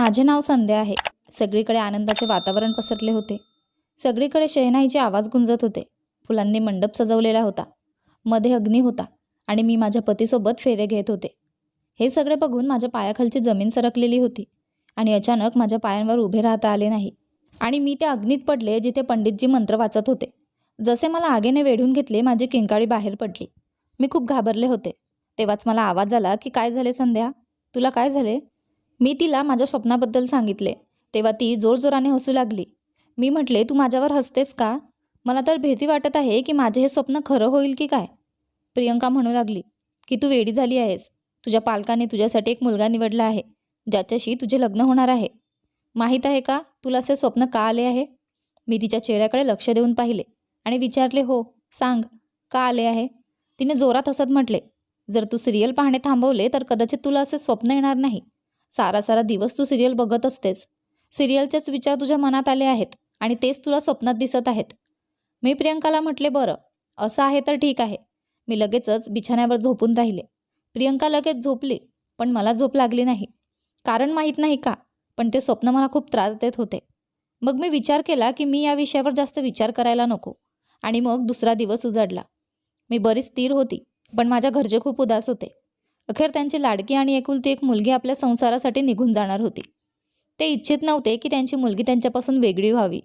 माझे नाव संध्या आहे. सगळीकडे आनंदाचे वातावरण पसरले होते. सगळीकडे शहनाईचे आवाज गुंजत होते. फुलांनी मंडप सजवलेला होता. मध्ये अग्नी होता आणि मी माझ्या पतीसोबत फेरे घेत होते. हे सगळे बघून माझ्या पायाखालची जमीन सरकलेली होती आणि अचानक माझ्या पायांवर उभे राहता आले नाही. आणि मी त्या अग्नीत पडले जिथे पंडितजी मंत्र वाचत होते. जसे मला आगेने वेढून घेतले माझी किंकाळी बाहेर पडली. मी खूप घाबरले होते. तेव्हाच मला आवाज आला की काय झाले संध्या? तुला काय झाले? मी तिला माझ्या स्वप्नाबद्दल सांगितले. तेव्हा ती जोरजोराने हसू लागली. मी म्हटले तू माझ्यावर हसतेस का? मला तर भीती वाटत आहे की माझे हे स्वप्न खरं होईल की काय? प्रियंका म्हणू लागली की तू वेडी झाली आहेस. तुझ्या पालकाने तुझ्यासाठी एक मुलगा निवडला आहे ज्याच्याशी तुझे लग्न होणार आहे. माहीत आहे का तुला असे स्वप्न का आले आहे? मी तिच्या चेहऱ्याकडे लक्ष देऊन पाहिले आणि विचारले हो सांग का आले आहे? तिने जोरात हसत म्हटले जर तू सिरियल पाहणे थांबवले तर कदाचित तुला असे स्वप्न येणार नाही. सारा सारा दिवस तू सिरियल बघत असतेस. सिरियलचेच विचार तुझ्या मनात आले आहेत आणि तेच तुला स्वप्नात दिसत आहेत. मी प्रियंकाला म्हटले बरं असं आहे तर ठीक आहे. मी लगेचच बिछाण्यावर झोपून राहिले. प्रियंका लगेच झोपली पण मला झोप लागली नाही. कारण माहीत नाही का पण ते स्वप्न मला खूप त्रास देत होते. मग मी विचार केला की मी या विषयावर जास्त विचार करायला नको आणि मग दुसरा दिवस उजाडला. मी बरीच स्थिर होती पण माझ्या घरचे खूप उदास होते. अखेर त्यांची लाडकी आणि एकुलती एक मुलगी आपल्या संसारासाठी निघून जाणार होती. ते इच्छित नव्हते की त्यांची मुलगी त्यांच्यापासून वेगळी व्हावी.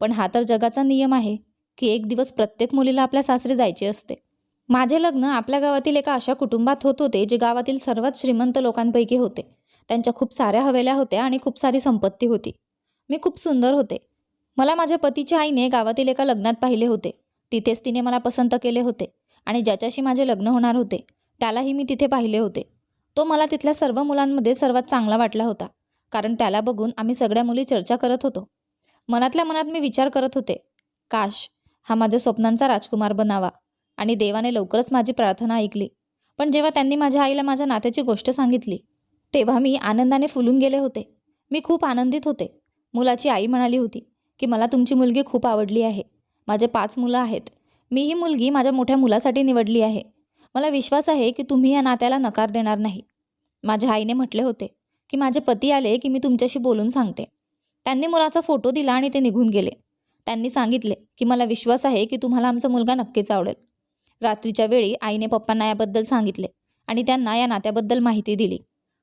पण हा तर जगाचा नियम आहे की एक दिवस प्रत्येक मुलीला आपल्या सासरी जायचे असते. माझे लग्न आपल्या गावातील एका अशा कुटुंबात होत होते जे गावातील सर्वात श्रीमंत लोकांपैकी होते. त्यांच्या खूप साऱ्या हवेल्या होत्या आणि खूप सारी संपत्ती होती. मी खूप सुंदर होते. मला माझ्या पतीच्या आईने गावातील एका लग्नात पाहिले होते. तिथेच तिने मला पसंत केले होते आणि ज्याच्याशी माझे लग्न होणार होते. त्यालाही मी तिथे पाहिले होते. तो मला तिथल्या सर्व मुलांमध्ये सर्वात चांगला वाटला होता कारण त्याला बघून आम्ही सगळ्या मुली चर्चा करत होतो. मनातल्या मनात मी विचार करत होते काश हा माझ्या स्वप्नांचा राजकुमार बनावा आणि देवाने लवकरच माझी प्रार्थना ऐकली. पण जेव्हा त्यांनी माझ्या आईला माझ्या नात्याची गोष्ट सांगितली तेव्हा मी आनंदाने फुलून गेले होते. मी खूप आनंदित होते. मुलाची आई म्हणाली होती की मला तुमची मुलगी खूप आवडली आहे. माझे पाच मुलं आहेत. मी ही मुलगी माझ्या मोठ्या मुलासाठी निवडली आहे. मला विश्वास आहे की तुम्ही या नात्याला नकार देणार नाही. माझ्या आईने म्हटले होते की माझे पती आले की मी तुमच्याशी बोलून सांगते. त्यांनी मुलाचा फोटो दिला आणि ते निघून गेले. त्यांनी सांगितले की मला विश्वास आहे की तुम्हाला आमचा मुलगा नक्कीच आवडेल. रात्रीच्या वेळी आईने पप्पांना याबद्दल सांगितले आणि त्यांना या नात्याबद्दल माहिती दिली.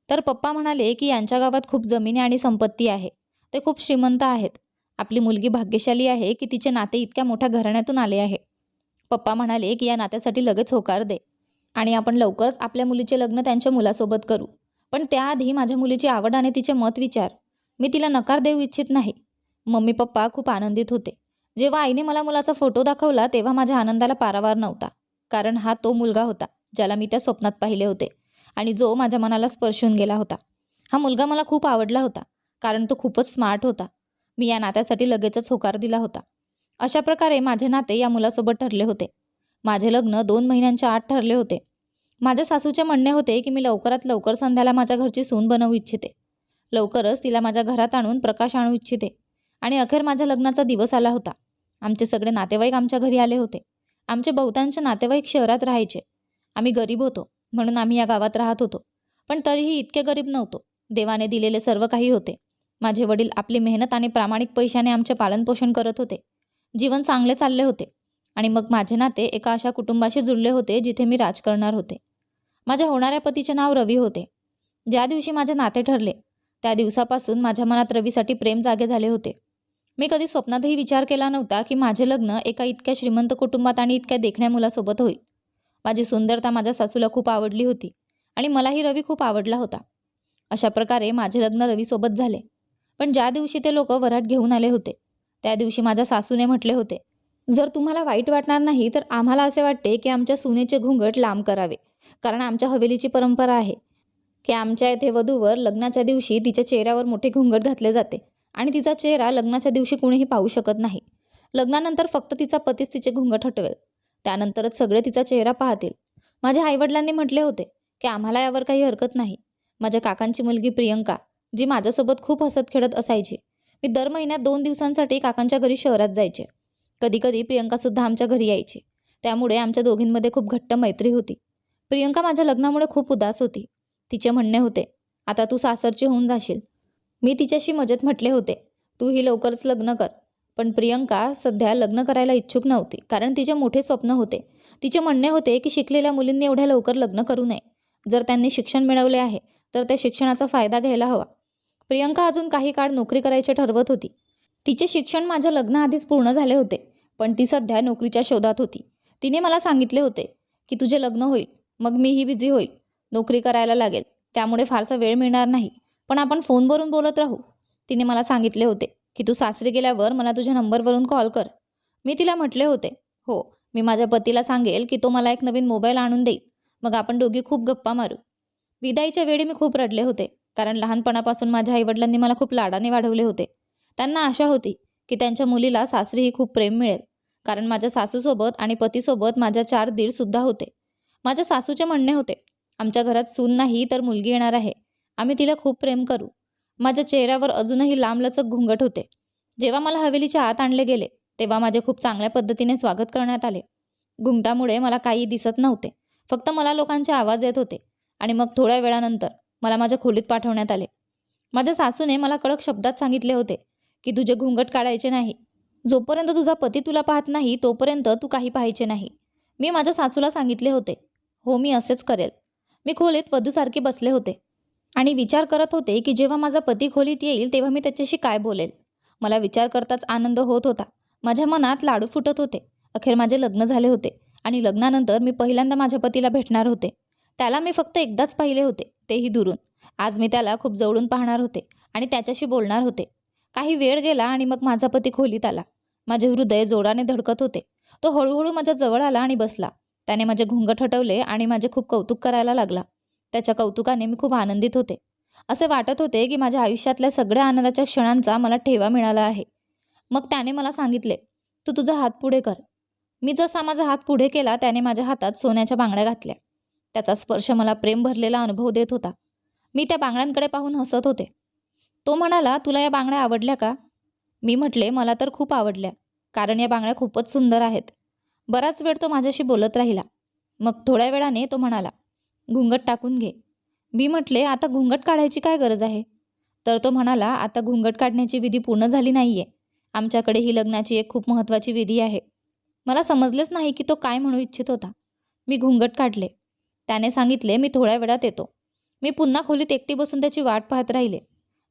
तर पप्पा म्हणाले की यांच्या गावात खूप जमिनी आणि संपत्ती आहे. ते खूप श्रीमंत आहेत. आपली मुलगी भाग्यशाली आहे की तिचे नाते इतक्या मोठ्या घराण्यातून आले आहे. पप्पा म्हणाले की या नात्यासाठी लगेच होकार दे. आणि आपण लवकरच आपल्या मुलीचे लग्न त्यांच्या मुलासोबत करू. पण त्याआधी माझ्या मुलीची आवड आणि तिचे मत विचार. मी तिला नकार देऊ इच्छित नाही. मम्मी पप्पा खूप आनंदित होते. जेव्हा आईने मला मुलाचा फोटो दाखवला तेव्हा माझ्या आनंदाला पारावार नव्हता. कारण हा तो मुलगा होता ज्याला मी त्या स्वप्नात पाहिले होते. आणि जो माझ्या मनाला स्पर्शून गेला होता. हा मुलगा मला खूप आवडला होता कारण तो खूपच स्मार्ट होता. मी या नात्यासाठी लगेचच होकार दिला होता. अशा प्रकारे माझे नाते या मुलासोबत ठरले होते. माझे लग्न दोन महिन्यांच्या आत ठरले होते. माझ्या सासूचे म्हणणे होते की मी लवकरात लवकर संध्याला माझ्या घरची सून बनवू इच्छिते. लवकरच तिला माझ्या घरात आणून प्रकाश आणू इच्छिते. आणि अखेर माझ्या लग्नाचा दिवस आला होता. आमचे सगळे नातेवाईक आमच्या घरी आले होते. आमचे बहुतांश नातेवाईक शहरात राहायचे. आम्ही गरीब होतो म्हणून आम्ही या गावात राहत होतो. पण तरीही इतके गरीब नव्हतो. देवाने दिलेले सर्व काही होते. माझे वडील आपली मेहनत आणि प्रामाणिक पैशाने आमचे पालनपोषण करत होते. जीवन चांगले चालले होते. आणि मग माझे नाते एका अशा कुटुंबाशी जुळले होते जिथे मी राज करणार होते. माझ्या होणाऱ्या पतीचे नाव रवी होते. ज्या दिवशी माझे नाते ठरले त्या दिवसापासून माझ्या मनात रवीसाठी प्रेम जागे झाले होते. मी कधी स्वप्नातही विचार केला नव्हता की माझे लग्न एका इतक्या श्रीमंत कुटुंबात आणि इतक्या देखण्या मुलासोबत होईल. माझी सुंदरता माझ्या सासूला खूप आवडली होती आणि मलाही रवी खूप आवडला होता. अशा प्रकारे माझे लग्न रवीसोबत झाले. पण ज्या दिवशी ते लोक वऱ्हाड घेऊन आले होते त्या दिवशी माझ्या सासूने म्हटले होते जर तुम्हाला वाईट वाटणार नाही तर आम्हाला असे वाटते की आमच्या सुनेचे घुंगट लांब करावे. कारण आमच्या हवेलीची परंपरा आहे की आमच्या येथे वधूवर लग्नाच्या दिवशी तिच्या चेहऱ्यावर मोठे घुंगट घातले जाते आणि तिचा चेहरा लग्नाच्या दिवशी कुणीही पाहू शकत नाही. लग्नानंतर फक्त तिचा पतीच तिचे घुंगट हटवेल त्यानंतरच सगळे तिचा चेहरा पाहतील. माझ्या आईवडिलांनी म्हटले होते की आम्हाला यावर काही हरकत नाही. माझ्या काकांची मुलगी प्रियंका जी माझ्यासोबत खूप हसत खेळत असायची. मी दर महिन्यात दोन दिवसांसाठी काकांच्या घरी शहरात जायचे. कधीकधी प्रियंकासुद्धा आमच्या घरी यायची. त्यामुळे आमच्या दोघींमध्ये खूप घट्ट मैत्री होती. प्रियंका माझ्या लग्नामुळे खूप उदास होती. तिचे म्हणणे होते आता तू सासरची होऊन जाशील. मी तिच्याशी मजेत म्हटले होते तू ही लवकरच लग्न कर. पण प्रियंका सध्या लग्न करायला इच्छुक नव्हती कारण तिचे मोठे स्वप्न होते. तिचे म्हणणे होते की शिकलेल्या मुलींनी एवढ्या लवकर लग्न करू नये. जर त्यांनी शिक्षण मिळवले आहे तर त्या शिक्षणाचा फायदा घ्यायला हवा. प्रियंका अजून काही काळ नोकरी करायचे ठरवत होती. तिचे शिक्षण माझ्या लग्नाआधीच पूर्ण झाले होते पण ती सध्या नोकरीच्या शोधात होती. तिने मला सांगितले होते की तुझे लग्न होईल मग मीही बिझी होईल. नोकरी करायला लागेल. त्यामुळे फारसा वेळ मिळणार नाही. पण आपण फोनवरून बोलत राहू. तिने मला सांगितले होते की तू सासरी गेल्यावर मला तुझ्या नंबरवरून कॉल कर. मी तिला म्हटले होते. हो मी माझ्या पतीला सांगेल की तो मला एक नवीन मोबाईल आणून देईल. मग आपण दोघी खूप गप्पा मारू. विदाईच्या वेळी मी खूप रडले होते. कारण लहानपणापासून माझ्या आईवडिलांनी मला खूप लाडाने वाढवले होते. त्यांना आशा होती की त्यांच्या मुलीला सासरीही खूप प्रेम मिळेल. कारण माझ्या सासूसोबत आणि पतीसोबत माझ्या चार दीडसुद्धा होते. माझ्या सासूचे म्हणणे होते आमच्या घरात सून नाही तर मुलगी येणार आहे. आम्ही तिला खूप प्रेम करू. माझ्या चेहऱ्यावर अजूनही लांबलचक घुंगट होते. जेव्हा मला हवेलीच्या आत आणले गेले तेव्हा माझे खूप चांगल्या पद्धतीने स्वागत करण्यात आले. घुंगटामुळे मला काही दिसत नव्हते. फक्त मला लोकांचे आवाज येत होते आणि मग थोड्या वेळानंतर मला माझ्या खोलीत पाठवण्यात आले. माझ्या सासूने मला कडक शब्दात सांगितले होते की तुझे घुंगट काढायचे नाही. जोपर्यंत तुझा पती तुला पाहत नाही तोपर्यंत तू काही पाहायचे नाही. मी माझ्या सासूला सांगितले होते हो मी असेच करेल. मी खोलीत वधूसारखी बसले होते आणि विचार करत होते की जेव्हा माझा पती खोलीत येईल तेव्हा मी त्याच्याशी काय बोलेल? मला विचार करताच आनंद होत होता. माझ्या मनात लाडू फुटत होते. अखेर माझे लग्न झाले होते आणि लग्नानंतर मी पहिल्यांदा माझ्या पतीला भेटणार होते. त्याला मी फक्त एकदाच पाहिले होते तेही दुरून. आज मी त्याला खूप जवळून पाहणार होते आणि त्याच्याशी बोलणार होते. काही वेळ गेला आणि मग माझा पती खोलीत आला. माझे हृदय जोराने धडकत होते. तो हळूहळू माझ्या जवळ आला आणि बसला. त्याने माझे घुंगट हटवले आणि माझे खूप कौतुक करायला लागला. त्याच्या कौतुकाने मी खूप आनंदित होते. असे वाटत होते की माझ्या आयुष्यातल्या सगळ्या आनंदाच्या क्षणांचा मला ठेवा मिळाला आहे. मग त्याने मला सांगितले तू तुझा हात पुढे कर. मी जसा माझा हात पुढे केला त्याने माझ्या हातात सोन्याच्या बांगड्या घातल्या. त्याचा स्पर्श मला प्रेम भरलेला अनुभव देत होता. मी त्या बांगड्यांकडे पाहून हसत होते. तो म्हणाला तुला या बांगड्या आवडल्या का? मी म्हटले मला तर खूप आवडल्या कारण या बांगड्या खूपच सुंदर आहेत. बराच वेळ तो माझ्याशी बोलत राहिला. मग थोड्या वेळाने तो म्हणाला घुंगट टाकून घे. मी म्हटले आता घुंगट काढायची काय गरज आहे? तर तो म्हणाला आता घुंगट काढण्याची विधी पूर्ण झाली नाही आहे आमच्याकडे ही लग्नाची एक खूप महत्त्वाची विधी आहे. मला समजलेच नाही की तो काय म्हणू इच्छित होता. मी घुंगट काढले. त्याने सांगितले मी थोड्या वेळात येतो. मी पुन्हा खोलीत एकटी बसून त्याची वाट पाहत राहिले.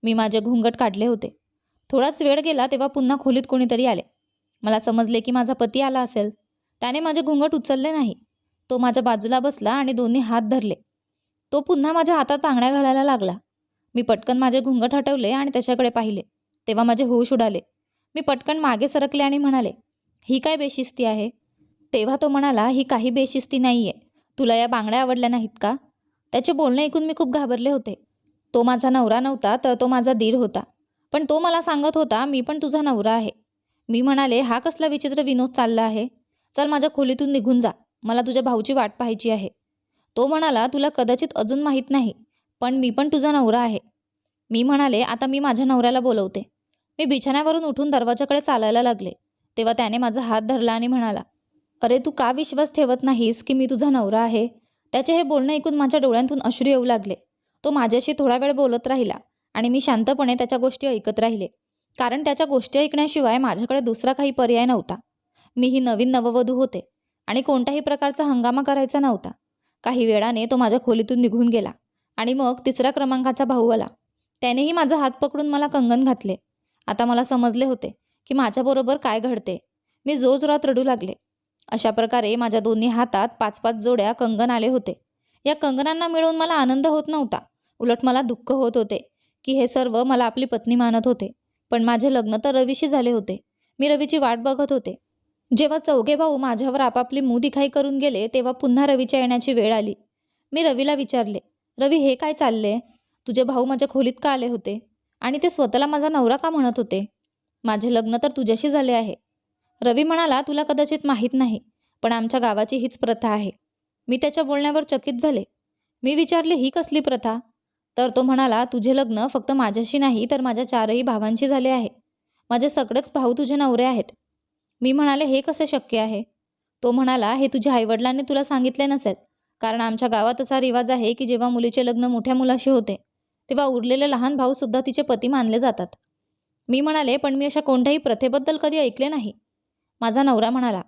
मी माझे घुंगट काढले होते. थोडाच वेळ गेला तेव्हा पुन्हा खोलीत कोणीतरी आले. मला समजले की माझा पती आला असेल. त्याने माझे घुंगट उचलले नाही. तो माझ्या बाजूला बसला आणि दोन्ही हात धरले. तो पुन्हा माझ्या हातात बांगड्या घालायला लागला. मी पटकन माझे घुंगट हटवले आणि त्याच्याकडे पाहिले. तेव्हा माझे होश उडाले. मी पटकन मागे सरकले आणि म्हणाले ही काय बेशिस्ती आहे? तेव्हा तो म्हणाला ही काही बेशिस्ती नाही आहे तुला या बांगड्या आवडल्या नाहीत का? त्याचे बोलणे ऐकून मी खूप घाबरले होते. तो माझा नवरा नव्हता तर तो माझा दीर होता. पण तो मला सांगत होता मी पण तुझा नवरा आहे. मी म्हणाले हा कसला विचित्र विनोद चालला आहे? चल माझ्या खोलीतून निघून जा. मला तुझ्या भाऊची वाट पाहायची आहे. तो म्हणाला तुला कदाचित अजून माहीत नाही पण मी पण तुझा नवरा आहे. मी म्हणाले आता मी माझ्या नवऱ्याला बोलवते. मी बिछाण्यावरून उठून दरवाजाकडे चालायला लागले. तेव्हा त्याने माझा हात धरला आणि म्हणाला अरे तू का विश्वास ठेवत नाहीस की मी तुझा नवरा आहे? त्याचे हे बोलणं ऐकून माझ्या डोळ्यांतून अश्रू येऊ लागले. तो माझ्याशी थोडा वेळ बोलत राहिला आणि मी शांतपणे त्याच्या गोष्टी ऐकत राहिले. कारण त्याच्या गोष्टी ऐकण्याशिवाय माझ्याकडे दुसरा काही पर्याय नव्हता. मी ही नवीन नववधू होते आणि कोणत्याही प्रकारचा हंगामा करायचा नव्हता. काही वेळाने तो माझ्या खोलीतून निघून गेला आणि मग तिसऱ्या क्रमांकाचा भाऊ आला. त्यानेही माझा हात पकडून मला कंगन घातले. आता मला समजले होते की माझ्याबरोबर काय घडते. मी जोरजोरात रडू लागले. अशा प्रकारे माझ्या दोन्ही हातात पाच पाच जोड्या कंगन आले होते. या कंगनांना मिळवून मला आनंद होत नव्हता. उलट मला दुःख होत होते की हे सर्व मला आपली पत्नी मानत होते. पण माझे लग्न तर रवीशी झाले होते. मी रवीची वाट बघत होते. जेव्हा चौघे भाऊ माझ्यावर आपापली मुंह दिखाई करून गेले तेव्हा पुन्हा रवीच्या येण्याची वेळ आली. मी रवीला विचारले रवी हे काय चालले तुझे भाऊ माझ्या खोलीत का आले होते? आणि ते स्वतःला माझा नवरा का म्हणत होते? माझे लग्न तर तुझ्याशी झाले आहे. रवी म्हणाला तुला कदाचित माहीत नाही पण आमच्या गावाची हीच प्रथा आहे. मी त्याच्या बोलण्यावर चकित झाले. मी विचारले ही कसली प्रथा? तर तो म्हणाला तुझे लग्न फक्त माझ्याशी नाही तर माझ्या चारही भावांशी झाले आहे. माझे सगळेच भाऊ तुझे नवरे आहेत. मी म्हणाले हे कसे शक्य आहे? तो म्हणाला हे तुझ्या आईवडिलांनी तुला सांगितले नसेल. कारण आमच्या गावात असा रिवाज आहे की जेव्हा मुलीचे लग्न मोठ्या मुलाशी होते तेव्हा उरलेले लहान भाऊसुद्धा तिचे पती मानले जातात. मी म्हणाले पण मी अशा कोणत्याही प्रथेबद्दल कधी ऐकले नाही. माझा नवरा म्हणाला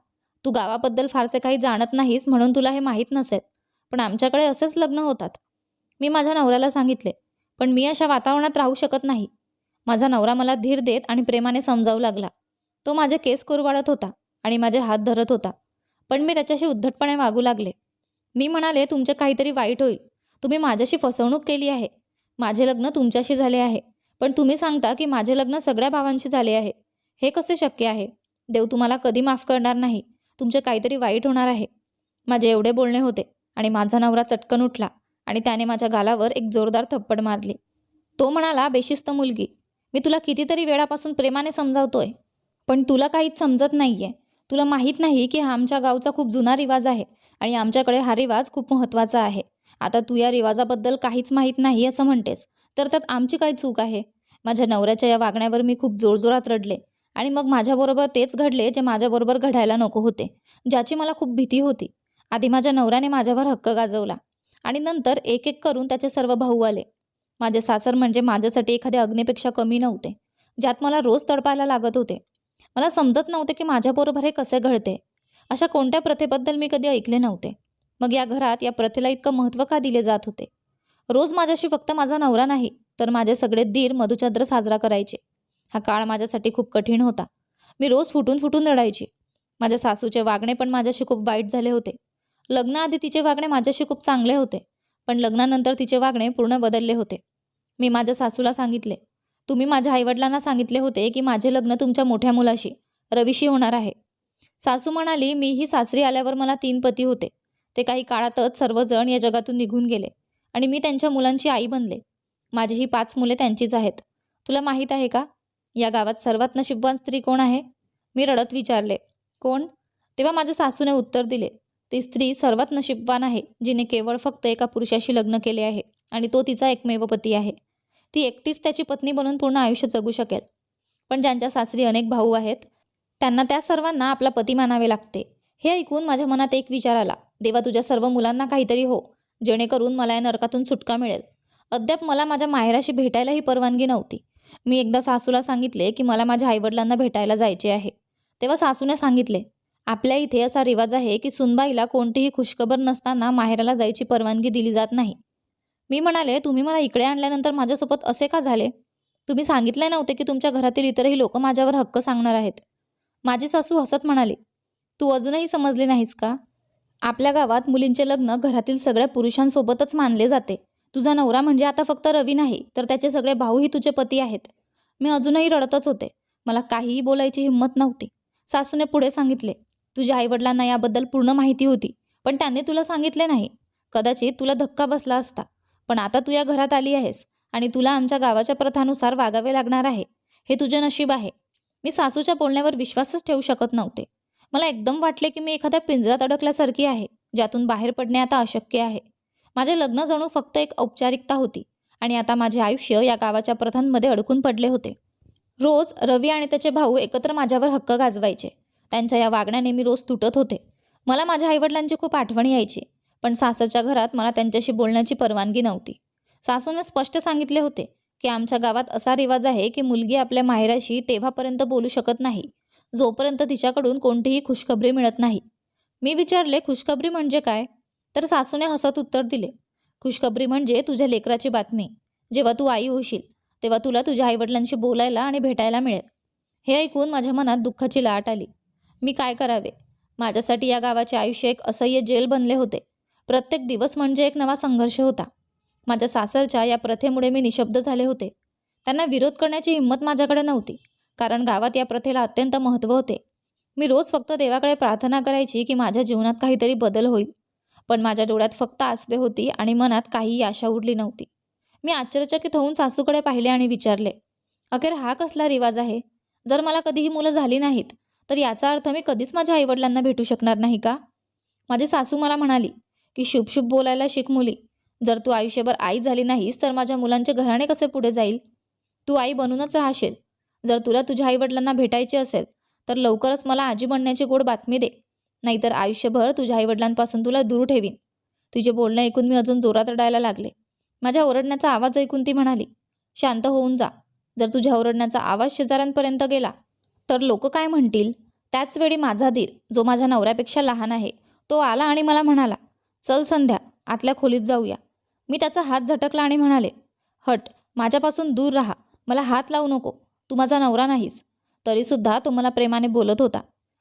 तू गावाबद्दल फारसे काही जाणत नाहीस म्हणून तुला हे माहीत नसेल पण आमच्याकडे असेच लग्न होतात. मी माझ्या नवऱ्याला सांगितले पण मी अशा वातावरणात राहू शकत नाही. माझा नवरा मला धीर देत आणि प्रेमाने समजावू लागला. तो माझे केस कुरवाळत होता आणि माझे हात धरत होता. पण मी त्याच्याशी उद्धटपणे वागू लागले. मी म्हणाले तुमचे काहीतरी वाईट होईल. तुम्ही माझ्याशी फसवणूक केली आहे. माझे लग्न तुमच्याशी झाले आहे. पण तुम्ही सांगता की माझे लग्न सगळ्या भावांशी झाले आहे. हे कसे शक्य आहे? देव तुम्हाला कधी माफ करणार नाही. तुमचे काहीतरी वाईट होणार आहे. माझे एवढे बोलणे होते आणि माझा नवरा चटकन उठला आणि त्याने माझ्या गालावर एक जोरदार थप्पड मारली. तो म्हणाला बेशिस्त मुलगी. मी तुला कितीतरी वेळापासून प्रेमाने समजावतोय. पण तुला काहीच समजत नाही आहे तुला माहीत नाही की हा आमच्या गावचा खूप जुना रिवाज आहे आणि आमच्याकडे हा रिवाज खूप महत्त्वाचा आहे. आता तू या रिवाजाबद्दल काहीच माहीत नाही असं म्हणतेस तर त्यात आमची काय चूक आहे? माझ्या नवऱ्याच्या या वागण्यावर मी खूप जोरजोरात रडले आणि मग माझ्याबरोबर तेच घडले जे माझ्याबरोबर घडायला नको होते ज्याची मला खूप भीती होती. आधी माझ्या नवऱ्याने माझ्यावर हक्क गाजवला आणि नंतर एक एक करून त्याचे सर्व भाऊ आले. माझे सासर म्हणजे माझ्यासाठी एखाद्या अग्नीपेक्षा कमी नव्हते ज्यात मला रोज तडपायला लागत होते. मला समजत नव्हते की माझ्याबरोबर हे कसे घडते. अशा कोणत्या प्रथेबद्दल मी कधी ऐकले नव्हते. मग या घरात या प्रथेला इतकं महत्त्व का दिले जात होते? रोज माझ्याशी फक्त माझा नवरा नाही तर माझे सगळे दीर मधुचंद्र साजरा करायचे. हा काळ माझ्यासाठी खूप कठीण होता. मी रोज फुटून फुटून रडायची. माझ्या सासूचे वागणे पण माझ्याशी खूप वाईट झाले होते. लग्नाआधी तिचे वागणे माझ्याशी खूप चांगले होते पण लग्नानंतर तिचे वागणे पूर्ण बदलले होते. मी माझ्या सासूला सांगितले तुम्ही माझ्या आईवडिलांना सांगितले होते की माझे लग्न तुमच्या मोठ्या मुलाशी रवीशी होणार आहे. सासू म्हणाली मीही सासरी आल्यावर मला तीन पती होते. ते काही काळातच सर्वजण या जगातून निघून गेले आणि मी त्यांच्या मुलांची आई बनले. माझी ही पाच मुले त्यांचीच आहेत. तुला माहीत आहे का? या गावात सर्वात नशीबवान स्त्री कोण आहे? मी रडत विचारले. कोण? तेव्हा माझ्या सासूने उत्तर दिले. ती स्त्री सर्वात नशीबवान आहे जिने केवळ फक्त एका पुरुषाशी लग्न केले आहे आणि तो तिचा एकमेव पती आहे. ती एकटीच त्याची पत्नी बनून पूर्ण आयुष्य जगू शकेल. पण ज्यांच्या सासरी अनेक भाऊ आहेत त्यांना त्या सर्वांना आपला पती मानावे लागते. हे ऐकून माझ्या मनात एक विचार आला देवा तुझ्या सर्व मुलांना काहीतरी हो जेणेकरून मला या नरकातून सुटका मिळेल. अद्याप मला माझ्या माहेराशी भेटायलाही परवानगी नव्हती. मी एकदा सासूला सांगितले की मला माझ्या आईवडिलांना भेटायला जायचे आहे. तेव्हा सासूने सांगितले आपल्या इथे असा रिवाज आहे की सुनबाईला कोणतीही खुशखबर नसताना माहेराला जायची परवानगी दिली जात नाही. मी म्हणाले तुम्ही मला इकडे आणल्यानंतर माझ्यासोबत असे का झाले? तुम्ही सांगितले नव्हते की तुमच्या घरातील इतरही लोक माझ्यावर हक्क सांगणार आहेत. माझी सासू हसत म्हणाली तू अजूनही समजली नाहीस का? आपल्या गावात मुलींचे लग्न घरातील सगळ्या पुरुषांसोबतच मानले जाते. तुझा नवरा म्हणजे आता फक्त रवी नाही तर त्याचे सगळे भाऊही तुझे पती आहेत. मी अजूनही रडतच होते. मला काहीही बोलायची हिंमत नव्हती. सासूने पुढे सांगितले तुझ्या आईवडिलांना याबद्दल पूर्ण माहिती होती पण त्यांनी तुला सांगितले नाही. कदाचित तुला धक्का बसला असता. पण आता तू या घरात आली आहेस आणि तुला आमच्या गावाच्या प्रथानुसार वागावे लागणार आहे. हे तुझे नशीब आहे. मी सासूच्या बोलण्यावर विश्वासच ठेवू शकत नव्हते. मला एकदम वाटले की मी एखाद्या पिंजऱ्यात अडकल्यासारखी आहे ज्यातून बाहेर पडणे आता अशक्य आहे. माझे लग्न जणू फक्त एक औपचारिकता होती आणि आता माझे आयुष्य या गावाच्या प्रथांमध्ये अडकून पडले होते. रोज रवी आणि त्याचे भाऊ एकत्र माझ्यावर हक्क गाजवायचे. त्यांच्या या वागण्याने मी रोज तुटत होते. मला माझ्या आईवडिलांची खूप आठवण यायची. पण सासरच्या घरात मला त्यांच्याशी बोलण्याची परवानगी नव्हती. सासूने स्पष्ट सांगितले होते की आमच्या गावात असा रिवाज आहे की मुलगी आपल्या माहेराशी तेव्हापर्यंत बोलू शकत नाही जोपर्यंत तिच्याकडून कोणतीही खुशखबरी मिळत नाही. मी विचारले खुशखबरी म्हणजे काय? तर सासूने हसत उत्तर दिले खुशखबरी म्हणजे तुझ्या लेकराची बातमी. जेव्हा तू आई होशील तेव्हा तुला तुझ्या आईवडिलांशी बोलायला आणि भेटायला मिळेल. हे ऐकून माझ्या मनात दुःखाची लाट आली. मी काय करावे? माझ्यासाठी या गावाचे आयुष्य एक असह्य जेल बनले होते. प्रत्येक दिवस म्हणजे एक नवा संघर्ष होता. माझ्या सासरच्या या प्रथेमुळे मी निशब्द झाले होते. त्यांना विरोध करण्याची हिंमत माझ्याकडे नव्हती कारण गावात या प्रथेला अत्यंत महत्त्व होते. मी रोज फक्त देवाकडे प्रार्थना करायची की माझ्या जीवनात काहीतरी बदल होईल पण माझ्या डोळ्यात फक्त आसबे होती आणि मनात काहीही आशा उरली नव्हती. मी आश्चर्यचकित होऊन सासूकडे पाहिले आणि विचारले अखेर हा कसला रिवाज आहे? जर मला कधीही मुलं झाली नाहीत तर याचा अर्थ मी कधीच माझ्या आईवडिलांना भेटू शकणार नाही का? माझी सासू मला म्हणाली की शुभ शुभ बोलायला शिक मुली. जर तू आयुष्यभर आई झाली नाहीस तर माझ्या मुलांचे घराणे कसे पुढे जाईल? तू आई बनूनच राहशील. जर तुला तुझ्या आईवडिलांना भेटायचे असेल तर लवकरच मला आजी बनण्याची गोड बातमी दे. नाहीतर आयुष्यभर तुझ्या आईवडिलांपासून तुला दूर ठेवीन. तुझे बोलणं ऐकून मी अजून जोरात रडायला लागले. माझ्या ओरडण्याचा आवाज ऐकून ती म्हणाली शांत होऊन जा. जर तुझ्या ओरडण्याचा आवाज शेजाऱ्यांपर्यंत गेला तर लोक काय म्हणतील? त्याचवेळी माझा दीर जो माझ्या नवऱ्यापेक्षा लहान आहे तो आला आणि मला म्हणाला चल संध्या आतल्या खोलीत जाऊया. मी त्याचा हात झटकला आणि म्हणाले हट माझ्यापासून दूर राहा. मला हात लावू नको. तू माझा नवरा नाहीस. तरीसुद्धा तो मला प्रेमाने बोलत होता.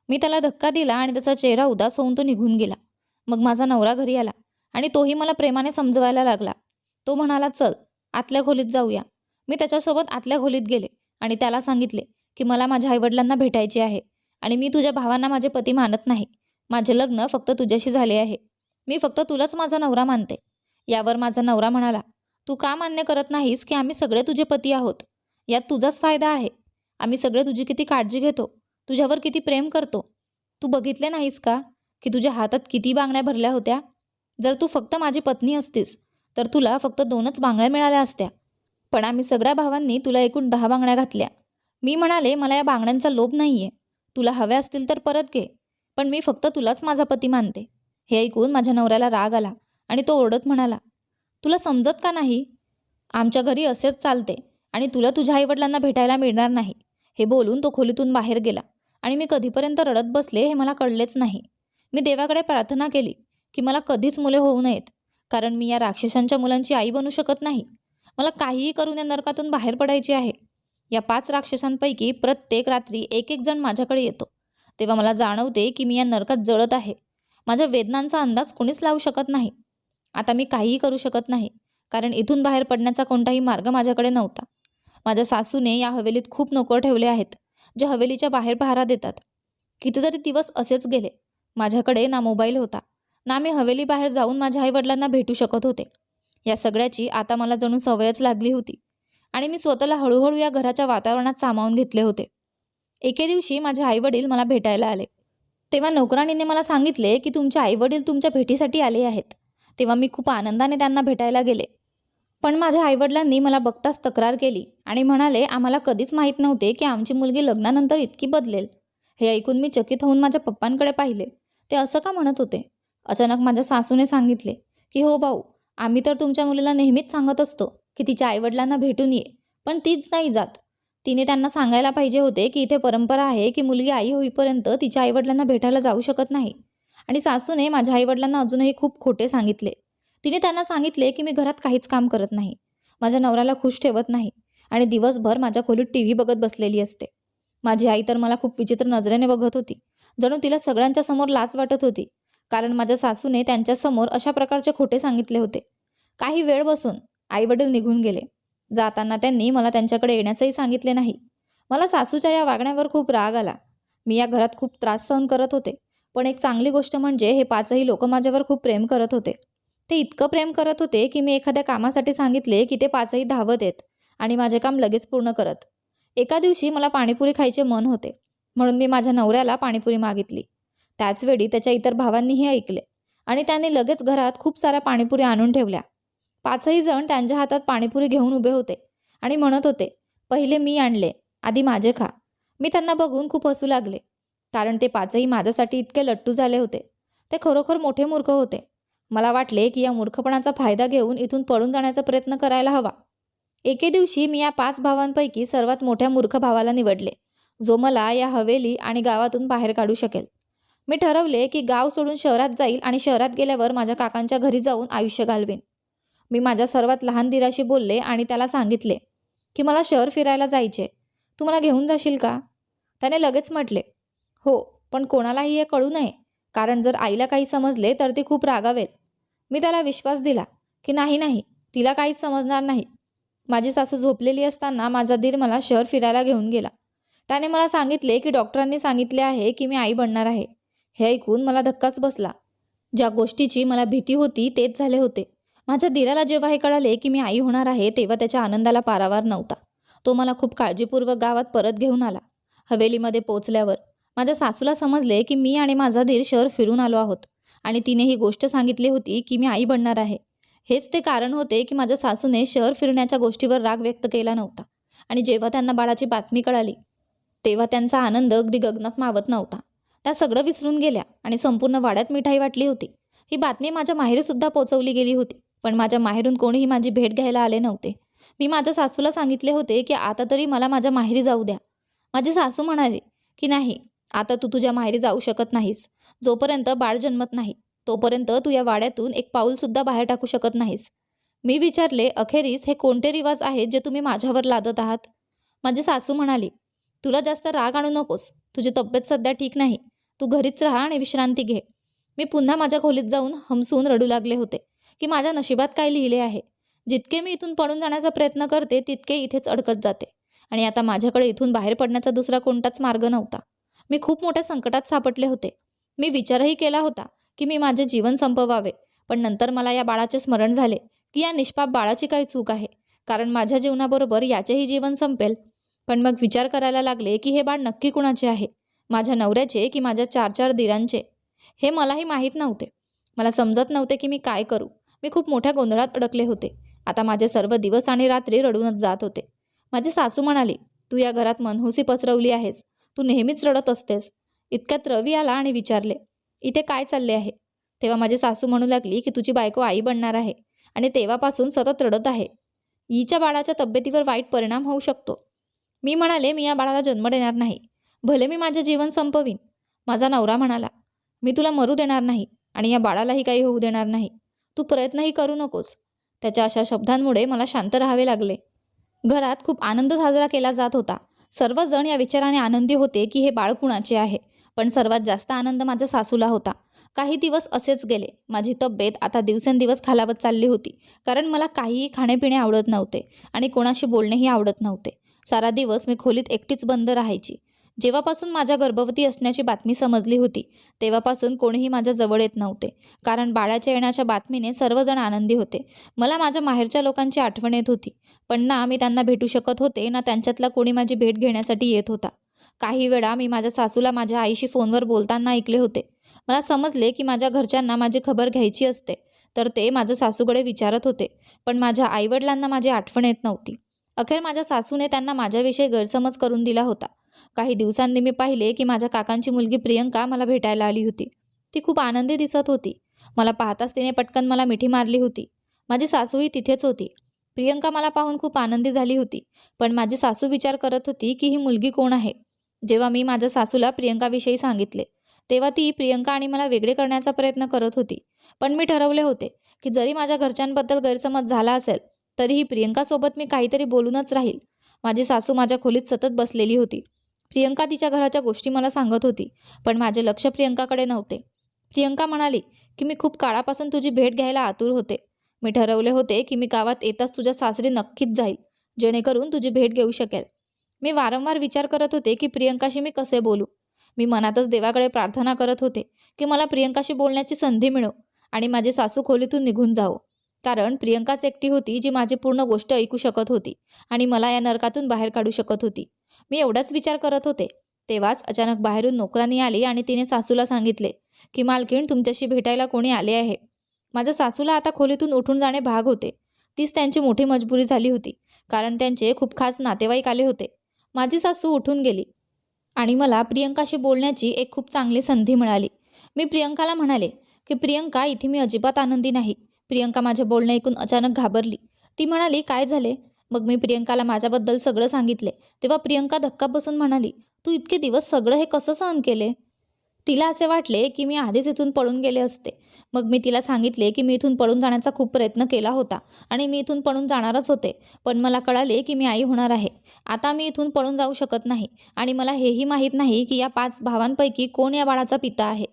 मी त्याला धक्का दिला आणि त्याचा चेहरा उदास होऊन तो निघून गेला. मग माझा नवरा घरी आला आणि तोही मला प्रेमाने समजवायला लागला. तो म्हणाला चल आतल्या खोलीत जाऊया. मी त्याच्यासोबत आतल्या खोलीत गेले आणि त्याला सांगितले की मला माझ्या आईवडिलांना भेटायचे आहे आणि मी तुझ्या भावांना माझे पती मानत नाही. माझे लग्न फक्त तुझ्याशी झाले आहे. मी फक्त तुलाच माझा नवरा मानते. यावर माझा नवरा म्हणाला तू का मान्य करत नाहीस की आम्ही सगळे तुझे पती आहोत? यात तुझाच फायदा आहे. आम्ही सगळे तुझी किती काळजी घेतो तुझ्यावर किती प्रेम करतो. तू बघितले नाहीस का की तुझ्या हातात किती बांगड्या भरल्या होत्या? जर तू फक्त माझी पत्नी असतीस तर तुला फक्त दोनच बांगड्या मिळाल्या असत्या. पण आम्ही सगळ्या भावांनी तुला एकूण दहा बांगड्या घातल्या. मी म्हणाले मला या बांगड्यांचा लोभ नाही आहे तुला हव्या असतील तर परत घे. पण मी फक्त तुलाच माझा पती मानते. हे ऐकून माझ्या नवऱ्याला राग आला आणि तो ओरडत म्हणाला तुला समजत का नाही? आमच्या घरी असेच चालते आणि तुला तुझ्या आईवडिलांना भेटायला मिळणार नाही. हे बोलून तो खोलीतून बाहेर गेला आणि मी कधीपर्यंत रडत बसले हे मला कळलेच नाही. मी देवाकडे प्रार्थना केली की मला कधीच मुले होऊ नयेत कारण मी या राक्षसांच्या मुलांची आई बनू शकत नाही. मला काहीही करून या नरकातून बाहेर पडायचे आहे. या पाच राक्षसांपैकी प्रत्येक रात्री एक एक जण माझ्याकडे येतो. तेव्हा मला जाणवते की मी या नरकात जळत आहे. माझ्या वेदनांचा अंदाज कोणीच लावू शकत नाही. आता मी काहीही करू शकत नाही कारण इथून बाहेर पडण्याचा कोणताही मार्ग माझ्याकडे नव्हता. माझ्या सासूने या हवेलीत खूप नोकर ठेवले आहेत जे हवेलीच्या बाहेर पहारा देतात. कितीतरी दिवस असेच गेले. माझ्याकडे ना मोबाईल होता ना मी हवेली बाहेर जाऊन माझ्या आईवडिलांना भेटू शकत होते. या सगळ्याची आता मला जणू सवयच लागली होती आणि मी स्वतःला हळूहळू या घराच्या वातावरणात सामावून घेतले होते. एके दिवशी माझे आईवडील मला भेटायला आले. तेव्हा नोकराणीने मला सांगितले की तुमचे आईवडील तुमच्या भेटीसाठी आले आहेत. तेव्हा मी खूप आनंदाने त्यांना भेटायला गेले. पण माझ्या आईवडिलांनी मला बघताच तक्रार केली आणि म्हणाले आम्हाला कधीच माहीत नव्हते की आमची मुलगी लग्नानंतर इतकी बदलेल. हे ऐकून मी चकित होऊन माझ्या पप्पांकडे पाहिले. ते असं का म्हणत होते? अचानक माझ्या सासूने सांगितले की हो भाऊ आम्ही तर तुमच्या मुलीला नेहमीच सांगत असतो की तिच्या आईवडिलांना भेटून ये पण तीच नाही जात. तिने त्यांना सांगायला पाहिजे होते की इथे परंपरा आहे की मुलगी आई होईपर्यंत तिच्या आईवडिलांना भेटायला जाऊ शकत नाही. आणि सासूने माझ्या आईवडिलांना अजूनही खूप खोटे सांगितले. तिने त्यांना सांगितले की मी घरात काहीच काम करत नाही. माझ्या नवऱ्याला खुश ठेवत नाही. आणि दिवसभर माझ्या खोलीत टी व्ही बघत बसलेली असते. माझी आई तर मला खूप विचित्र नजरेने बघत होती. जणू तिला सगळ्यांच्या समोर लाच वाटत होती. कारण माझ्या सासूने त्यांच्यासमोर अशा प्रकारचे खोटे सांगितले होते. काही वेळ बसून आईवडील निघून गेले. जाताना त्यांनी मला त्यांच्याकडे येण्यासही सांगितले नाही. मला सासूच्या या वागण्यावर खूप राग आला. मी या घरात खूप त्रास सहन करत होते. पण एक चांगली गोष्ट म्हणजे हे पाचही लोक माझ्यावर खूप प्रेम करत होते. ते इतकं प्रेम करत होते की मी एखाद्या कामासाठी सांगितले की ते पाचही धावत येत आणि माझे काम लगेच पूर्ण करत. एका दिवशी मला पाणीपुरी खायचे मन होते. म्हणून मी माझ्या नवऱ्याला पाणीपुरी मागितली. त्याचवेळी त्याच्या इतर भावांनीही ऐकले आणि त्यांनी लगेच घरात खूप साऱ्या पाणीपुरी आणून ठेवल्या. पाचही जण त्यांच्या हातात पाणीपुरी घेऊन उभे होते आणि म्हणत होते पहिले मी आणले आधी माझे खा. मी त्यांना बघून खूप हसू लागले कारण ते पाचही माझ्यासाठी इतके लट्टू झाले होते. ते खरोखर मोठे मूर्ख होते. मला वाटले की या मूर्खपणाचा फायदा घेऊन इथून पळून जाण्याचा प्रयत्न करायला हवा. एके दिवशी मी या पाच भावांपैकी सर्वात मोठ्या मूर्ख भावाला निवडले जो मला या हवेली आणि गावातून बाहेर काढू शकेल. मी ठरवले की गाव सोडून शहरात जाईल आणि शहरात गेल्यावर माझ्या काकांच्या घरी जाऊन आयुष्य घालवेन. मी माझ्या सर्वात लहान दिराशी बोलले आणि त्याला सांगितले की मला शहर फिरायला जायचे. तू मला घेऊन जाशील का? त्याने लगेच म्हटले हो पण कोणालाही हे कळू नये. कारण जर आईला काही समजले तर ती खूप रागावेल. मी त्याला विश्वास दिला की नाही नाही तिला काहीच समजणार नाही. माझी सासू झोपलेली असताना माझा दीर मला शहर फिरायला घेऊन गेला. त्याने मला सांगितले की डॉक्टरांनी सांगितले आहे की मी आई बनणार आहे. हे ऐकून मला धक्काच बसला. ज्या गोष्टीची मला भीती होती तेच झाले होते. माझ्या दिराला जेव्हा हे कळाले की मी आई होणार आहे तेव्हा त्याच्या आनंदाला पारावार नव्हता. तो मला खूप काळजीपूर्वक गावात परत घेऊन आला. हवेलीमध्ये पोचल्यावर माझ्या सासूला समजले की मी आणि माझा धीर शहर फिरून आलो आहोत आणि तिने ही गोष्ट सांगितली होती की मी आई बनणार आहे. हेच ते कारण होते की माझ्या सासूने शहर फिरण्याच्या गोष्टीवर राग व्यक्त केला नव्हता आणि जेव्हा त्यांना बाळाची बातमी कळाली तेव्हा त्यांचा आनंद अगदी गगनात मावत नव्हता. त्या सगळं विसरून गेल्या आणि संपूर्ण वाड्यात मिठाई वाटली होती. ही बातमी माझ्या माहेरीसुद्धा पोचवली गेली होती. पण माझ्या माहेरून कोणीही माझी भेट घ्यायला आले नव्हते. मी माझ्या सासूला सांगितले होते की आता तरी मला माझ्या माहेरी जाऊ द्या. माझी सासू म्हणाली की नाही आता तू तुझ्या माहेरी जाऊ शकत नाहीस. जोपर्यंत बाळ जन्मत नाही तोपर्यंत तू या वाड्यातून एक पाऊलसुद्धा बाहेर टाकू शकत नाहीस. मी विचारले अखेरीस हे कोणते रिवाज आहेत जे तुम्ही माझ्यावर लादत आहात? माझी सासू म्हणाली तुला जास्त राग आणू नकोस. तुझी तब्येत सध्या ठीक नाही. तू घरीच राहा आणि विश्रांती घे. मी पुन्हा माझ्या खोलीत जाऊन हमसून रडू लागले होते. की माझ्या नशिबात काय लिहिले आहे. जितके मी इथून पळून जाण्याचा प्रयत्न करते तितके इथेच अडकत जाते. आणि आता माझ्याकडे इथून बाहेर पडण्याचा दुसरा कोणताच मार्ग नव्हता. मी खूप मोठ्या संकटात सापडले होते. मी विचारही केला होता की मी माझे जीवन संपवावे पण नंतर मला या बाळाचे स्मरण झाले की या निष्पाप बाळाची काही चूक आहे. कारण माझ्या जीवनाबरोबर याचेही जीवन संपेल. पण मग विचार करायला लागले की हे बाळ नक्की कुणाचे आहे? माझ्या नवऱ्याचे की माझ्या चार चार दिरांचे? हे मलाही माहीत नव्हते. मला समजत नव्हते की मी काय करू. मी खूप मोठ्या गोंधळात अडकले होते. आता माझे सर्व दिवस आणि रात्री रडूनच जात होते. माझी सासू म्हणाली तू या घरात मनहुसी पसरवली आहेस. तू नेहमीच रडत असतेस. इतक्यात रवी आला आणि विचारले इथे काय चालले आहे? तेव्हा माझी सासू म्हणू लागली की तुझी बायको आई बनणार आहे आणि तेव्हापासून सतत रडत आहे. ईच्या बाळाच्या तब्येतीवर वाईट परिणाम होऊ शकतो. मी म्हणाले मी या बाळाला जन्म देणार नाही. भले मी माझे जीवन संपवीन. माझा नवरा म्हणाला मी तुला मरू देणार नाही आणि या बाळालाही काही होऊ देणार नाही. तू प्रयत्नही करू नकोस. त्याच्या अशा शब्दांमुळे मला शांत राहावे लागले. घरात खूप आनंद साजरा केला जात होता. सर्वजण या विचाराने आनंदी होते की हे बाळ कुणाचे आहे? पण सर्वात जास्त आनंद माझ्या सासूला होता. काही दिवस असेच गेले. माझी तब्येत आता दिवसेंदिवस खालावत चालली होती. कारण मला काहीही खाणेपिणे आवडत नव्हते आणि कोणाशी बोलणेही आवडत नव्हते. सारा दिवस मी खोलीत एकटीच बंद राहायची. जेव्हापासून माझ्या गर्भवती असण्याची बातमी समजली होती तेव्हापासून कोणीही माझ्या जवळ येत नव्हते. कारण बाळाच्या येण्याच्या बातमीने सर्वजण आनंदी होते. मला माझ्या माहेरच्या लोकांची आठवण येत होती. पण ना मी त्यांना भेटू शकत होते ना त्यांच्यातला कोणी माझी भेट घेण्यासाठी येत होता. काही वेळा मी माझ्या सासूला माझ्या आईशी फोनवर बोलताना ऐकले होते. मला समजले की माझ्या घरच्यांना माझी खबर घ्यायची असते तर ते माझ्या सासूकडे विचारत होते. पण माझ्या आईवडिलांना माझी आठवण येत नव्हती. अखेर माझ्या सासूने त्यांना माझ्याविषयी गैरसमज करून दिला होता. काही दिवसांनी मी पाहिले की माझ्या काकांची मुलगी प्रियंका मला भेटायला आली होती. ती खूप आनंदी दिसत होती. मला पाहताच तिने पटकन मला मिठी मारली होती. माझी सासूही तिथेच होती. प्रियंका मला पाहून खूप आनंदी झाली होती पण माझी सासू विचार करत होती की ही मुलगी कोण आहे? जेव्हा मी माझ्या सासूला प्रियंकाविषयी सांगितले तेव्हा ती प्रियंका आणि मला वेगळे करण्याचा प्रयत्न करत होती. पण मी ठरवले होते की जरी माझ्या घरच्यांबद्दल गैरसमज झाला असेल तरीही प्रियंकासोबत मी काहीतरी बोलूनच राहील. माझी सासू माझ्या खोलीत सतत बसलेली होती. प्रियंका तिच्या घराच्या गोष्टी मला सांगत होती पण माझे लक्ष प्रियंकाकडे नव्हते. प्रियंका म्हणाली की मी खूप काळापासून तुझी भेट घ्यायला आतुर होते. मी ठरवले होते की मी गावात येताच तुझ्या सासरी नक्कीच जाईल जेणेकरून तुझी भेट घेऊ शकेल. मी वारंवार विचार करत होते की प्रियंकाशी मी कसे बोलू. मी मनातच देवाकडे प्रार्थना करत होते की मला प्रियंकाशी बोलण्याची संधी मिळो आणि माझे सासू खोलीतून निघून जावो. कारण प्रियंकाच एकटी होती जी माझी पूर्ण गोष्ट ऐकू शकत होती आणि मला या नरकातून बाहेर काढू शकत होती. मी एवढाच विचार करत होते. तेव्हाच अचानक बाहेरून नोकरांनी आली आणि तिने सासूला सांगितले की मालकीण तुमच्याशी भेटायला कोणी आले आहे? माझ्या सासूला आता खोलीतून उठून जाणे भाग होते. तीच त्यांची मोठी मजबुरी झाली होती कारण त्यांचे खूप खास नातेवाईक आले होते. माझी सासू उठून गेली आणि मला प्रियंकाशी बोलण्याची एक खूप चांगली संधी मिळाली. मी प्रियंकाला म्हणाले की प्रियंका इथे मी अजिबात आनंदी नाही. प्रियंका माझे बोलणे ऐकून अचानक घाबरली. ती म्हणाली काय झाले? मग मी प्रियंकाला माझ्याबद्दल सगळं सांगितले. तेव्हा प्रियंका धक्का बसून म्हणाली तू इतके दिवस सगळं हे कसं सहन केले? तिला असे वाटले की मी आधीच इथून पळून गेले असते. मग मी तिला सांगितले की मी इथून पळून जाण्याचा खूप प्रयत्न केला होता आणि मी इथून पळून जाणारच होते. पण मला कळाले की मी आई होणार आहे. आता मी इथून पळून जाऊ शकत नाही आणि मला हेही माहीत नाही की या पाच भावांपैकी कोण या बाळाचा पिता आहे.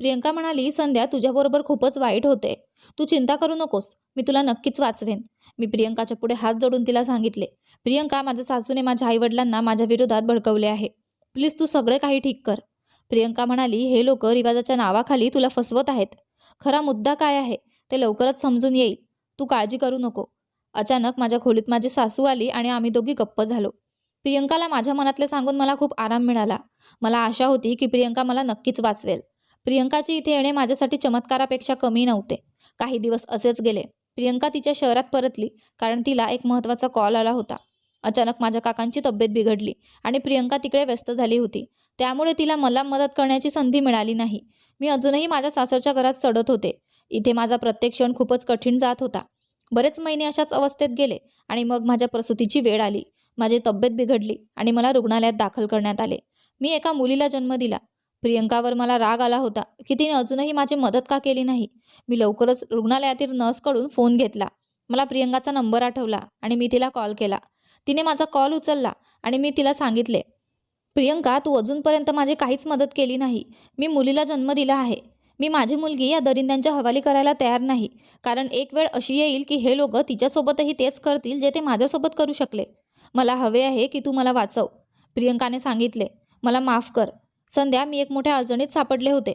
प्रियंका म्हणाली संध्या तुझ्याबरोबर खूपच वाईट होते. तू चिंता करू नकोस. मी तुला नक्कीच वाचवेन. मी प्रियंकाच्या पुढे हात जोडून तिला सांगितले प्रियंका माझ्या सासूने माझ्या आईवडिलांना माझ्या विरोधात भडकवले आहे. प्लीज तू सगळे काही ठीक कर. प्रियंका म्हणाली हे लोक रिवाजाच्या नावाखाली तुला फसवत आहेत. खरा मुद्दा काय आहे? ते लवकरच समजून येईल. तू काळजी करू नको. अचानक माझ्या खोलीत माझी सासू आली आणि आम्ही दोघी गप्प झालो. प्रियंकाला माझ्या मनातले सांगून मला खूप आराम मिळाला. मला आशा होती की प्रियंका मला नक्कीच वाचवेल. प्रियंकाची इथे येणे माझ्यासाठी चमत्कारापेक्षा कमी नव्हते. काही दिवस असेच गेले. प्रियंका तिच्या शहरात परतली कारण तिला एक महत्त्वाचा कॉल आला होता. अचानक माझ्या काकांची तब्येत बिघडली आणि प्रियंका तिकडे व्यस्त झाली होती. त्यामुळे तिला मला मदत करण्याची संधी मिळाली नाही. मी अजूनही माझ्या सासरच्या घरात चढत होते. इथे माझा प्रत्येक क्षण खूपच कठीण जात होता. बरेच महिने अशाच अवस्थेत गेले आणि मग माझ्या प्रसूतीची वेळ आली. माझी तब्येत बिघडली आणि मला रुग्णालयात दाखल करण्यात आले. मी एका मुलीला जन्म दिला. प्रियंकावर मला राग आला होता की तिने अजूनही माझी मदत का केली नाही? मी लवकरच रुग्णालयातील नर्सकडून फोन घेतला. मला प्रियंकाचा नंबर आठवला आणि मी तिला कॉल केला. तिने माझा कॉल उचलला आणि मी तिला सांगितले प्रियंका तू अजूनपर्यंत माझी काहीच मदत केली नाही. मी मुलीला जन्म दिला आहे. मी माझी मुलगी या दरिंद्यांच्या हवाली करायला तयार नाही. कारण एक वेळ अशी येईल की हे लोक तिच्यासोबतही तेच करतील जे ते माझ्यासोबत करू शकले. मला हवे आहे की तू मला वाचव. प्रियंकाने सांगितले मला माफ कर. संध्या मी एक मोठ्या अडचणीत सापडले होते.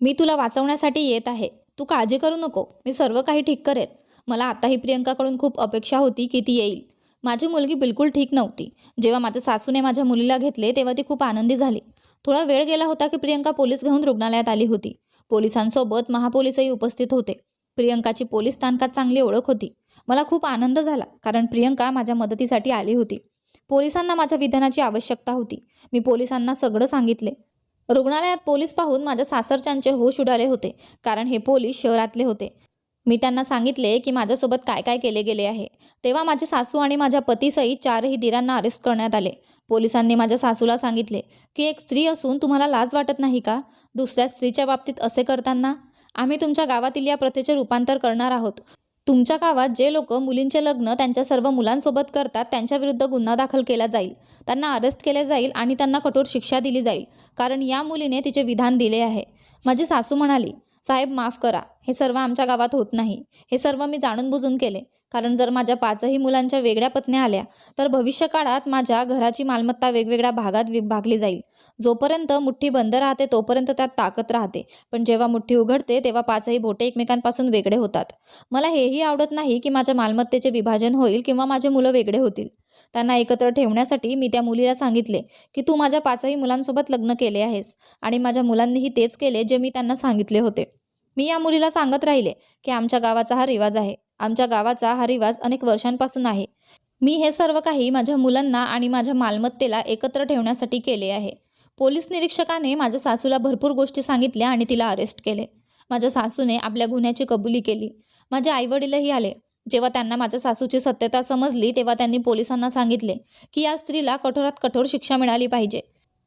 मी तुला वाचवण्यासाठी येत आहे. तू काळजी करू नको. मी सर्व काही ठीक करेन. मला आताही प्रियंकाकडून खूप अपेक्षा होती की ती येईल. माझी मुलगी बिलकुल ठीक नव्हती. जेव्हा माझ्या सासूने माझ्या मुलीला घेतले तेव्हा ती खूप आनंदी झाली. थोडा वेळ गेला होता की प्रियंका पोलीस घेऊन रुग्णालयात आली होती. पोलिसांसोबत महापोलीसही उपस्थित होते. प्रियंकाची पोलीस स्थानकात चांगली ओळख होती. मला खूप आनंद झाला कारण प्रियंका माझ्या मदतीसाठी आली होती. पोलिसांना माझ्या विधानाची आवश्यकता होती. मी पोलिसांना सगळं सांगितले. रुग्णालयात पोलीस पाहून माझ्या सासरच्यांचे होश उडाले होते कारण हे पोलीस शहरातले होते. मी त्यांना सांगितले की माझ्यासोबत काय काय केले गेले आहे. तेव्हा माझे सासू आणि माझ्या पतीसहित चारही दिरांना अरेस्ट करण्यात आले. पोलिसांनी माझ्या सासूला सांगितले की एक स्त्री असून तुम्हाला लाज वाटत नाही का? दुसऱ्या स्त्रीच्या बाबतीत असे करताना? आम्ही तुमच्या गावातील या प्रथेचे रूपांतर करणार आहोत. तुमच्या गावात जे लोक मुलींचे लग्न त्यांच्या सर्व मुलांसोबत करतात त्यांच्याविरुद्ध गुन्हा दाखल केला जाईल. त्यांना अरेस्ट केले जाईल आणि त्यांना कठोर शिक्षा दिली जाईल. कारण या मुलीने तिचे विधान दिले आहे. माझी सासू म्हणाली साहेब माफ करा. हे सर्व आमच्या गावात होत नाही. हे सर्व मी जाणून बुजून केले. कारण जर माझ्या पाचही मुलांच्या वेगळ्या पत्न्या आल्या तर भविष्य काळात माझ्या घराची मालमत्ता वेगवेगळ्या भागात विभागली जाईल. जोपर्यंत मुठ्ठी बंद राहते तोपर्यंत त्यात ताकद राहते. पण जेव्हा मुठ्ठी उघडते तेव्हा पाचही बोटे एकमेकांपासून वेगळे होतात. मला हेही आवडत नाही की माझ्या मालमत्तेचे विभाजन होईल किंवा माझे मुलं वेगळे होतील. त्यांना एकत्र ठेवण्यासाठी मी त्या मुलीला सांगितले की तू माझ्या पाचही मुलांसोबत लग्न केले आहेस आणि माझ्या मुलांनीही तेच केले जे मी त्यांना सांगितले होते. मी या मुलीला सांगत राहिले की आमच्या गावाचा हा रिवाज आहे. आमच्या गावाचा हा रिवाज अनेक वर्षांपासून आहे. मी हे सर्व काही माझ्या मुलांना आणि माझ्या मालमत्तेला एकत्र ठेवण्यासाठी केले आहे. पोलीस निरीक्षकाने माझ्या सासूला भरपूर गोष्टी सांगितल्या आणि तिला अरेस्ट केले. माझ्या सासूने आपल्या गुन्ह्याची कबुली केली. माझे आईवडीलही आले. जेव्हा त्यांना माझ्या सासूची सत्यता समजली तेव्हा त्यांनी पोलिसांना सांगितले की या स्त्रीला कठोरात कठोर शिक्षा मिळाली पाहिजे.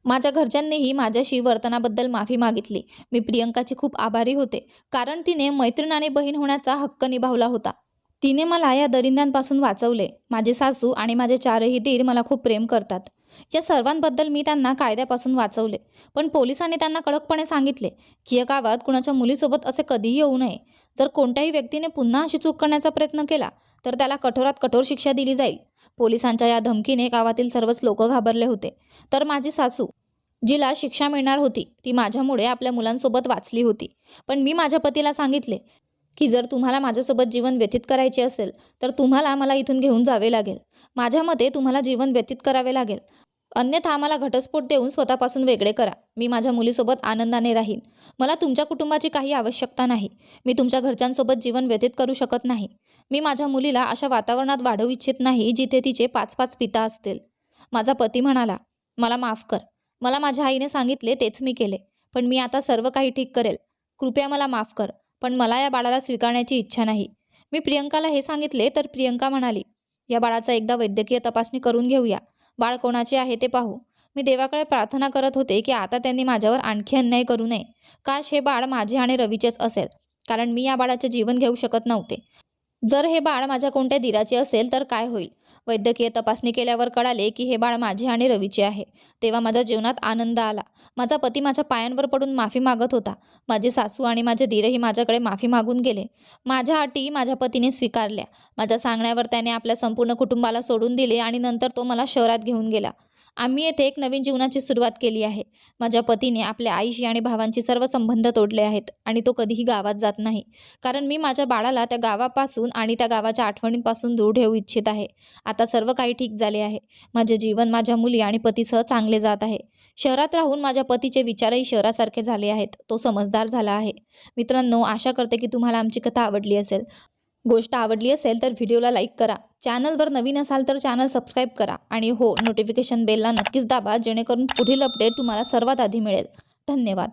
माझ्या घरच्यांनीही माझ्याशी वर्तनाबद्दल माफी मागितली. मी प्रियंकाची खूप आभारी होते कारण तिने मैत्रीण आणि बहीण होण्याचा हक्क निभावला होता. तिने मला या दरिंद्यांपासून वाचवले. माझे सासू आणि माझे चारही दीर मला खूप प्रेम करतात. या सर्वांबद्दल मी त्यांना कायद्यापासून वाचवले पण पोलिसांनी त्यांना कडकपणे सांगितले की या गावात कुणाच्या मुलीसोबत असे कधीही येऊ नये. जर कोणत्याही व्यक्तीने पुन्हा अशी चूक करण्याचा प्रयत्न केला तर त्याला कठोरात कठोर शिक्षा दिली जाईल. पोलिसांच्या या धमकीने गावातील सर्वच लोक घाबरले होते. तर माझी सासू जिला शिक्षा मिळणार होती ती माझ्यामुळे आपल्या मुलांसोबत वाचली होती. पण मी माझ्या पतीला सांगितले की जर तुम्हाला माझ्यासोबत जीवन व्यतीत करायचे असेल तर तुम्हाला मला इथून घेऊन जावे लागेल. माझ्या मते तुम्हाला जीवन व्यतीत करावे लागेल. अन्यथा मला घटस्फोट देऊन स्वतःपासून वेगळे करा. मी माझ्या मुलीसोबत आनंदाने राहीन. मला तुमच्या कुटुंबाची काही आवश्यकता नाही. मी तुमच्या घरच्यांसोबत जीवन व्यतीत करू शकत नाही. मी माझ्या मुलीला अशा वातावरणात वाढवू इच्छित नाही जिथे तिचे पाच पाच पिता असतील. माझा पती म्हणाला मला माफ कर. मला माझ्या आईने सांगितले तेच मी केले. पण मी आता सर्व काही ठीक करेल. कृपया मला माफ कर. पण मला या बाळाला स्वीकारण्याची इच्छा नाही. मी प्रियंकाला हे सांगितले तर प्रियंका म्हणाली या बाळाचा एकदा वैद्यकीय तपासणी करून घेऊया. बाळ कोणाचे आहे ते पाहू. मी देवाकडे प्रार्थना करत होते की आता त्यांनी माझ्यावर आणखी अन्याय करू नये. काश हे बाळ माझे आणि रवीचेच असेल कारण मी या बाळाचे जीवन घेऊ शकत नव्हते. जर हे बाळ माझ्या कोणत्या दिराचे असेल तर काय होईल? वैद्यकीय तपासणी केल्यावर कळाले की हे बाळ माझे आणि रवीचे आहे. तेव्हा माझ्या जीवनात आनंद आला. माझा पती माझ्या पायांवर पडून माफी मागत होता. माझी सासू आणि माझे दीरही माझ्याकडे माफी मागून गेले. माझ्या अटी माझ्या पतीने स्वीकारल्या. माझ्या सांगण्यावर त्याने आपल्या संपूर्ण कुटुंबाला सोडून दिले आणि नंतर तो मला शहरात घेऊन गेला. आम्ही येथे एक नवीन जीवनाची सुरुवात केली आहे. माझ्या पतीने आपल्या आईशी आणि भावांची सर्व संबंध तोडले आहेत आणि तो कधीही गावात जात नाही. कारण मी माझ्या बाळाला त्या गावापासून आणि त्या गावाच्या आठवणींपासून दूर ठेवू इच्छित आहे. आता सर्व काही ठीक झाले आहे. माझे जीवन माझ्या मुली आणि पतीसह चांगले जात आहे. शहरात राहून माझ्या पतीचे विचारही शहरासारखे झाले आहेत. तो समजदार झाला आहे. मित्रांनो आशा करते की तुम्हाला आमची कथा आवडली असेल. गोष्ट आवडली असेल तर व्हिडिओला लाईक करा. चॅनलवर नवीन असाल तर चॅनल सबस्क्राईब करा आणि हो नोटिफिकेशन बेलला नक्कीच दाबा जेणेकरून पुढील अपडेट तुम्हाला सर्वात आधी मिळेल. धन्यवाद.